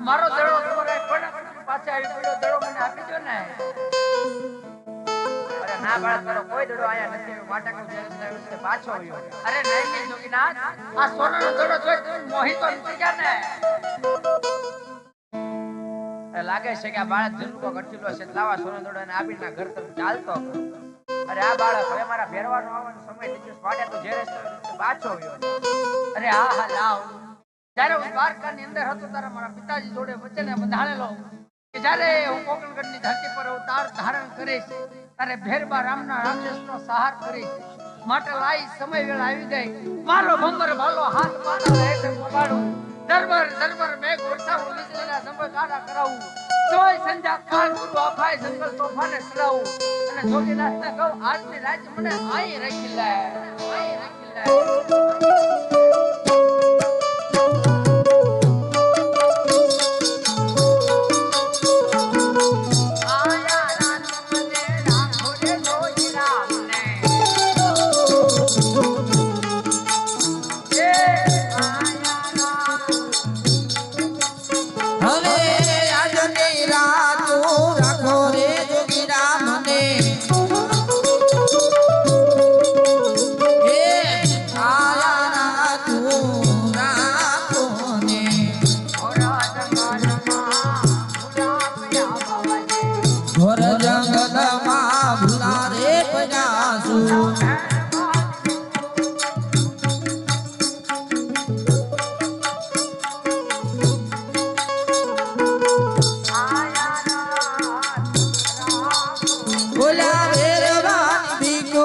મારો પાછા અરે નહીં જોગીનાથ આ સોનાનો દડો જોઈ મોહિતો નથી ગયા ને. અરે લાગે છે કે આ બાળક જન્મકો ઘટીલો છે લાવા સોના દડો એને આપીને ઘર તરફ ચાલતો અરે આ બાળક, હવે મારા ફેરવાનો આવવાનો સમય થઈ ગયો પાડે તો જે રસ્તે પાછો ગયો અરે હા હા લાવ. જ્યારે હું દ્વારકાની અંદર હતો ત્યારે મારા પિતાજી જોડે વચને બંધાણેલો કે જ્યારે હું કોકણગઢની ધરતી પર અવતાર ધારણ કરીશ ત્યારે ભેરબા રામના રાક્ષસનો સહાર કરીશ માટે લાઈ સમય વેળા આવી ગઈ. મારો ભંગર ભાલો હાથ માથા હેઠે પગાડું દરબાર દરબાર મેઘ વરસાવું વીજળીના સંભળ કાઢા કરાવું. સોય સંજા કાળ ગુરુ અફાય જંગલ તોફાને સડાવું અને જોગીનાથને કહું, આજની રાત મને અહીં રાખી લે. અહીં રાખી લે.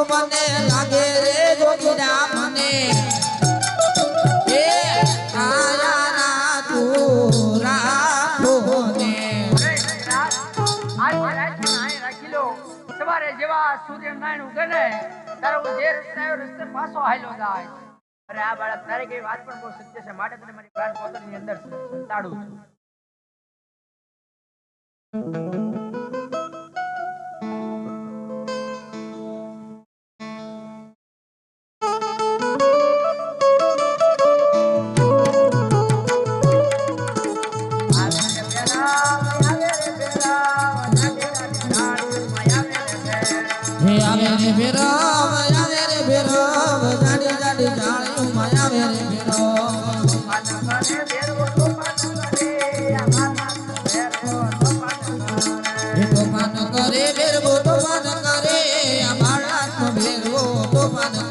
મને લાગે રે જોગીરા મને. સૂર્યનારાયણ ઉગે ને ત્યારે હું જે રસ્તે આવ્યો રસ્તે પાછો હાલ્યો જાય. અરે આ બાળક તારે કઈ વાત પણ બહુ સત્ય છે. માટે તને મારી પ્રાણ પોતાની અંદર સંતાડું છું.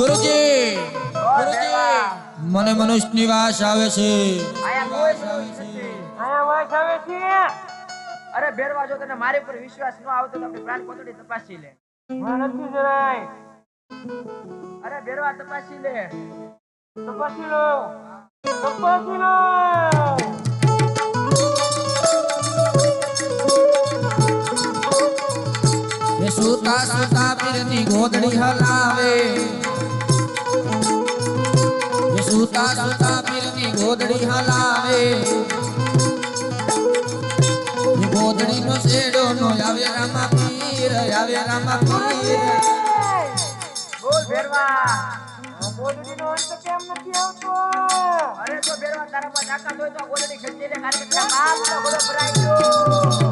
ગુરુજી ગુરુજી. મને મનુષ્ય નિવાસ આવે છે. અરે ભેરવા જો તને મારી પર વિશ્વાસ ન આવતો તો આપણે પ્રાણ કોતડી તપાસી લે. અરે ભેરવા તપાસી લે. એ સુતા સુતા પીરની ગોદડી હલાવે. સુતા સુતા પીરની ગોદડી હલાવે. ગોદડી નો શેડો નો આવે રામા પીર આવે રામા પીર. બોલ ભેરવા. અરે તો ભેરવા તારા પાસે તાકાત હોય તો ગોદડી ખેંચી લે કારણ કે તારા બાપનો ઘોડો ભરાઈ ગયો.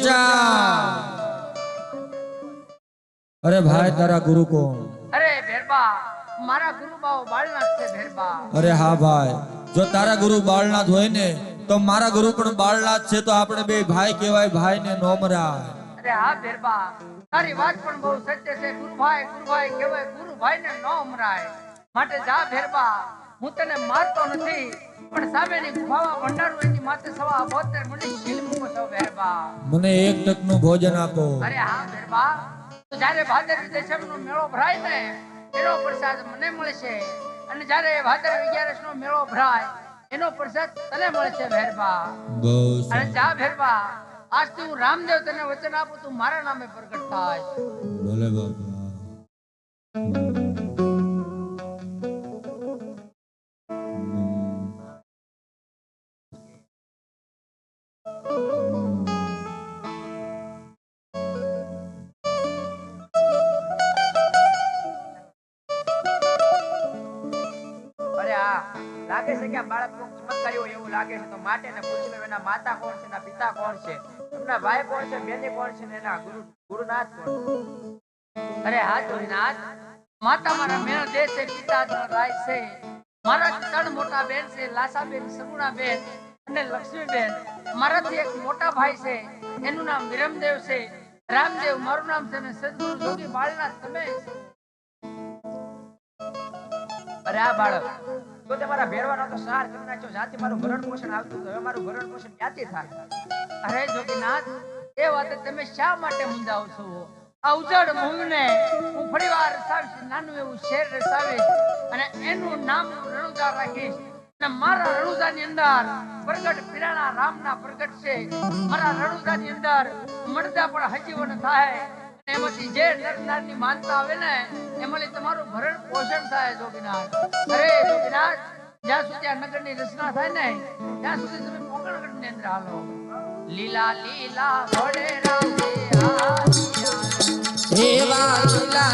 ગુરુજી અરે ભાઈ તારા ગુરુ કોણ? અરે ભેરબા મારા ગુરુબાઓ બાળનાથ છે ભેરબા. અરે હા ભાઈ જો તારા ગુરુ બાળનાથ હોય ને તો મારા ગુરુ પણ બાળનાથ છે તો આપણે બે ભાઈ કહેવાય ભાઈ ને નોમરા અરે હા ભેરબા તારી વાત પણ બહુ સત્ય છે. ગુરુભાઈ ગુરુભાઈ કહેવાય ગુરુભાઈ ને ન માટે જા ભેરબા. હું તને મારતો નથી પણ સામેની ગુફામાં ભંડારું એની માથે સવા બોતેર મને મૂકો છો વેરબા. મને એક ટકનું ભોજન આપો. અરે હા વેરબા. તો જ્યારે ભાદરવી દશમનો મેળો ભરાય ને એનો પ્રસાદ મને મળશે. અને જ્યારે ભાદર અગિયારસ નો મેળો ભરાય એનો પ્રસાદ તને મળશે બહુ અને જા ભેરબા આજથી હું રામદેવ તને વચન આપું તું મારા નામે પ્રગટ થાય. ભલે બાપા. આ લાગે છે કે આ બાળક કોક ચમત્કારી હોય એવું લાગે છે. તો માટે ને પૂછી લો એના માતા કોણ છે? એના પિતા કોણ છે? એમના ભાઈ કોણ છે? બેની કોણ છે? એના ગુરુ, ગુરુનાથ કોણ અરે હા, ગુરુનાથ, માતા મારા મેળ દે છે, પિતા રાય છે. મારા ત્રણ મોટા બેન છે, લાસાબેન સગુણાબેન અને લક્ષ્મીબેન. મારાથી એક મોટા ભાઈ છે, એનું નામ વિરમદેવ છે. રામદેવ, મારું નામ છે અને સદગુરુ જોગી બાળનાથ. તમે? અરે આ બાળક તો તમારા ભેરવાનો તો સાર કરી નાખ્યો. જાતિ મારું ભરણ પોષણ આવતું હવે મારું ભરણ પોષણ ક્યાંથી થાય? અરે જોગીનાથ, એ વાતે તમે શા માટે મુંજાવ છો? આ ઉજળ હું ફરીવાર રસાવીશ નાનું એવું શેર રસાવીશ અને એનું નામ રણુજા રાખીશ. અને મારા રણુજાની અંદર પ્રગટ પીરાણા રામના પ્રગટ છે. મારા રણુજાની અંદર મળતા પણ હજીવન થાય. તમારું ભરણ પોષણ થાય જ્યાં સુધી આ નગરની રચના થાય ને, ત્યાં સુધી લીલા લીલા ઘોડે રામ દેવા લીલા